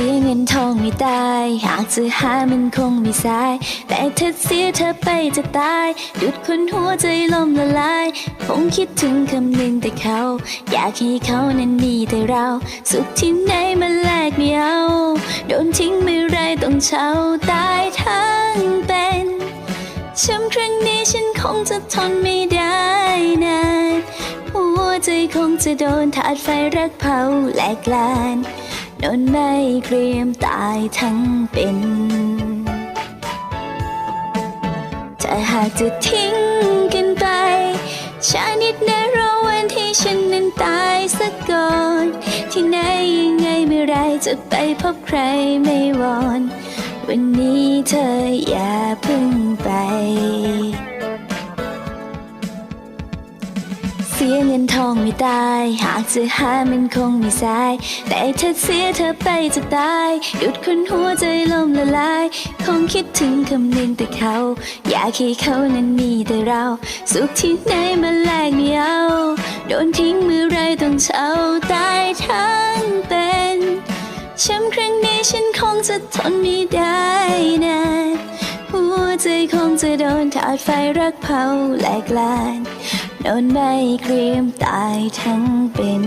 สียเงินทองไม่ได้ หากจะหามันคงไม่สาย แต่ถ้าเสียเธอไปจะตาย ดุดคนหัวใจล่มละลาย คงคิดถึงคำหนึ่งแต่เขา อยากให้เขานั้นมีแต่เรา สุขที่ไหนมาแลกไม่เอา โดนทิ้งเมื่อไรต้องเช่าตายทั้งเป็นช้ำครั้งนี้ฉันคงจะทนไม่ได้นานหัวใจคงจะโดนถาดไฟรักเผาแหลกลาน โดนไม่เกรียมตายทั้งเป็นถ้าหากจะทิ้งกันไปชานิดนรอวันที่ฉันนั้นตายสักก่อน ที่ไหนยังไงเมื่อไรจะไปพบใครไม่วอน วันนี้เธออย่าเพึ่งไป เสียเงินทองไม่ได้ หากจะหามันคงไม่สาย แต่ถ้าเสียเธอไปจะตายดุดคนหัวใจล่มละลาย คงคิดถึงคำนึงแต่เขา อยากให้เขานั้นมีแต่เรา สุขที่ไหนมาแลกไม่เอา โดนทิ้งเมื่อไรต้องเช่าตายทั้งเป็นช้ำครั้งนี้ฉันคงจะทนไม่ได้นานหัวใจคงจะโดนถาดไฟรักเผาแหลกลาน โดนใบครีมตายทั้งเป็น